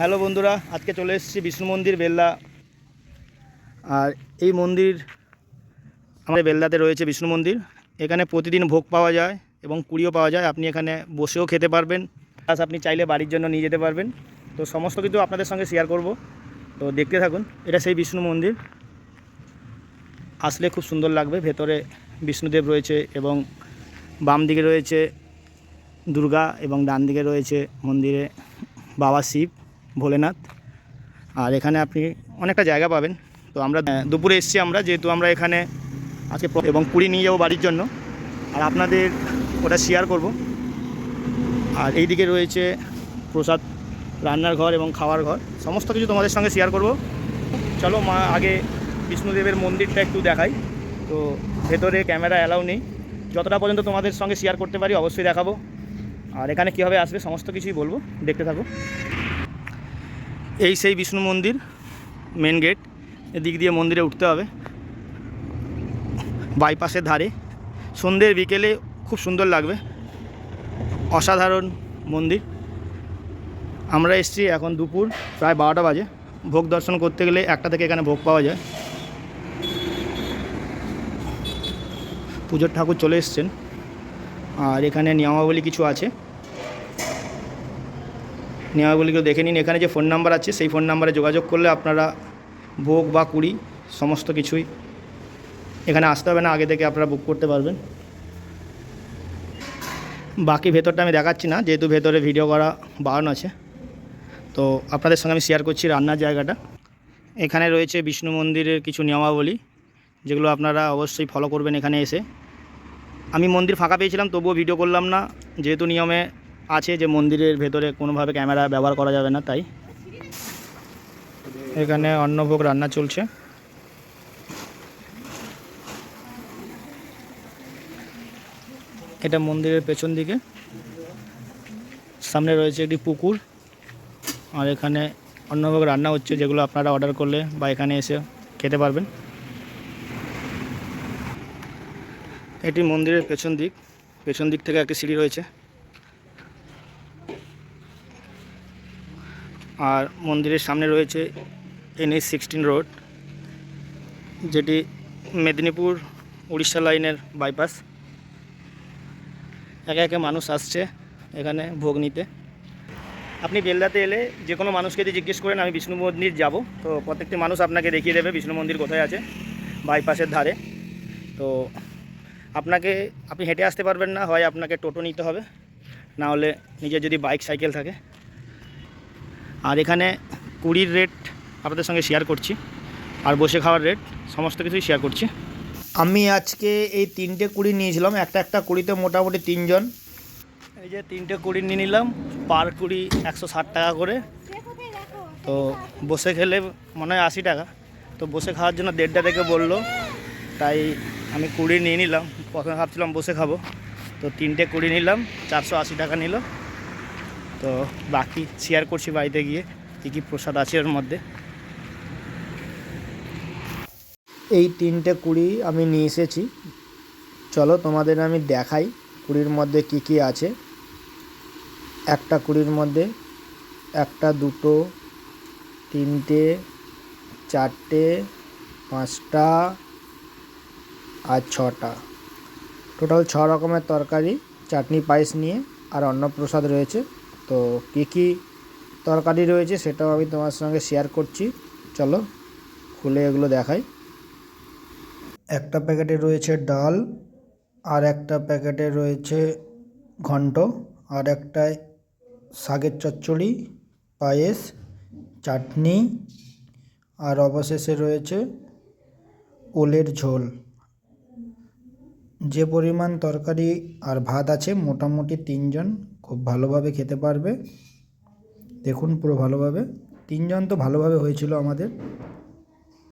Hello বন্ধুরা, আজকে চলে এসেছি বিষ্ণু মন্দির, বেল্লা। আর এই মন্দির আমাদের বেল্লাতে রয়েছে বিষ্ণু মন্দির। এখানে প্রতিদিন ভোগ পাওয়া যায় এবং কুড়িও পাওয়া যায়। আপনি এখানে বসেও খেতে পারবেন। প্লাস আপনি চাইলে বাড়ির জন্য নিয়ে যেতে পারবেন। তো সমস্ত কিছু আপনাদের সঙ্গে শেয়ার করব। তো দেখতে থাকুন, এটা সেই বিষ্ণু মন্দির। আসলে খুব সুন্দর লাগবে। ভেতরে বিষ্ণুদেব রয়েছে এবং বাম দিকে রয়েছে দুর্গা এবং ডান দিকে রয়েছে মন্দিরে বাবা শিব। ভোলেনাথ। আর এখানে আপনি অনেকটা জায়গা পাবেন। তো আমরা দুপুরে এসেছি আমরা, যেহেতু আমরা এখানে আজকে এবং পুরী নিয়ে যাব বাড়ির জন্য। আর আপনাদের ওটা শেয়ার করব। আর এই দিকে রয়েছে প্রসাদ রান্নার ঘর এবং খাওয়ার ঘর। সমস্ত কিছু তোমাদের সঙ্গে শেয়ার করব। চলো মা, আগে বিষ্ণুদেবের মন্দিরটা একটু দেখাই। তো ভেতরে ক্যামেরা অ্যালাউ নেই। যতটা পর্যন্ত তোমাদের সঙ্গে শেয়ার করতে পারি, অবশ্যই দেখাবো। আর এখানে কীভাবে আসবে, সমস্ত কিছুই বলব। দেখতে থাকো। এই সেই বিষ্ণু মন্দির মেন গেট এদিক দিয়ে মন্দিরে উঠতে হবে। বাইপাসের ধারে। সন্ধ্যের বিকেলে খুব সুন্দর লাগবে। অসাধারণ মন্দির। আমরা এসেছি এখন দুপুর প্রায় বারোটা বাজে। ভোগ দর্শন করতে গেলে একটা থেকে এখানে ভোগ পাওয়া যায়। পুজোর ঠাকুর চলে এসছেন। আর এখানে নিয়মাবলী কিছু আছে। নিয়মাবলীগুলো দেখে নিন। এখানে যে ফোন নাম্বার আছে, সেই ফোন নাম্বারে যোগাযোগ করলে আপনারা ভোগ বা কুড়ি, সমস্ত কিছুই এখানে আসতে হবে না, আগে থেকে আপনারা বুক করতে পারবেন। বাকি ভেতরটা আমি দেখাচ্ছি না, যেহেতু ভেতরে ভিডিও করা বারণ আছে। তো আপনাদের সঙ্গে আমি শেয়ার করছি রান্নার জায়গাটা। এখানে রয়েছে বিষ্ণু মন্দিরের কিছু নিয়মাবলী যেগুলো আপনারা অবশ্যই ফলো করবেন এখানে এসে। আমি মন্দির ফাঁকা পেয়েছিলাম, তবুও ভিডিও করলাম না। যেহেতু নিয়মে আছে যে মন্দিরের ভেতরে কোনোভাবে ক্যামেরা ব্যবহার করা যাবে না, তাই। এখানে অন্নভোগ রান্না চলছে। এটা মন্দিরের পেছন দিকে। সামনে রয়েছে একটি পুকুর। আর এখানে অন্নভোগ রান্না হচ্ছে, যেগুলো আপনারা অর্ডার করলে বা এখানে এসে খেতে পারবেন। এটি মন্দিরের পেছন দিক। পেছন দিক থেকে একটি সিঁড়ি রয়েছে। আর মন্দিরের সামনে রয়েছে এনএস সিক্সটিন রোড, যেটি মেদিনীপুর, উড়িষ্যা লাইনের বাইপাস একে একে মানুষ আসছে এখানে ভোগ নিতে। আপনি বেলদাতে এলে যে কোনো মানুষকে যদি জিজ্ঞেস করেন, আমি বিষ্ণু মন্দির যাব। তো প্রত্যেকটি মানুষ আপনাকে দেখিয়ে দেবে বিষ্ণু মন্দির কোথায় আছে বাইপাসের ধারে। তো আপনাকে, আপনি হেঁটে আসতে পারবেন না, হয় আপনাকে টোটো নিতে হবে। না হলে নিজের যদি বাইক সাইকেল থাকে। আর এখানে কুড়ির রেট আপনাদের সঙ্গে শেয়ার করছি। আর বসে খাওয়ার রেট সমস্ত কিছুই শেয়ার করছি। আমি আজকে এই তিনটে কুড়ি নিয়েছিলাম একটা একটা কুড়িতে মোটামুটি তিনজন। এই যে তিনটে কুড়ি নিয়ে নিলাম পার কুড়ি একশো ষাট টাকা করে। তো বসে খেলে মনে হয় আশি টাকা। তো বসে খাওয়ার জন্য দেড়টা থেকে বলল তাই আমি কুড়ি নিয়ে নিলাম। প্রথমে ভাবছিলাম বসে খাব। তো তিনটে কুড়ি নিলাম চারশো আশি টাকা নিল। তো বাকি শেয়ার করছি বাড়িতে গিয়ে, কী কী প্রসাদ আছে ওর মধ্যে। এই তিনটে কুড়ি আমি নিয়ে এসেছি। চলো তোমাদের আমি দেখাই কুড়ির মধ্যে কি কি আছে। একটা কুড়ির মধ্যে একটা, দুটো, তিনটে, চারটে, পাঁচটা আর ছটা। টোটাল ছ রকমের তরকারি, চাটনি, পায়েস নিয়ে আর অন্নপ্রসাদ রয়েছে। তো কী কী তরকারি রয়েছে সেটাও আমি তোমার সঙ্গে শেয়ার করছি। চলো, খুলে এগুলো দেখাই। একটা প্যাকেটে রয়েছে ডাল, আর একটা প্যাকেটে রয়েছে ঘন্ট, আর একটায় শাকের চচ্চড়ি, পায়েস, চাটনি, আর অবশেষে রয়েছে ওলের ঝোল। যে পরিমাণ তরকারি আর ভাত আছে, মোটামুটি তিনজন খুব ভালোভাবে খেতে পারবে। দেখুন পুরো ভালোভাবে। তিনজন তো ভালোভাবে হয়েছিল আমাদের।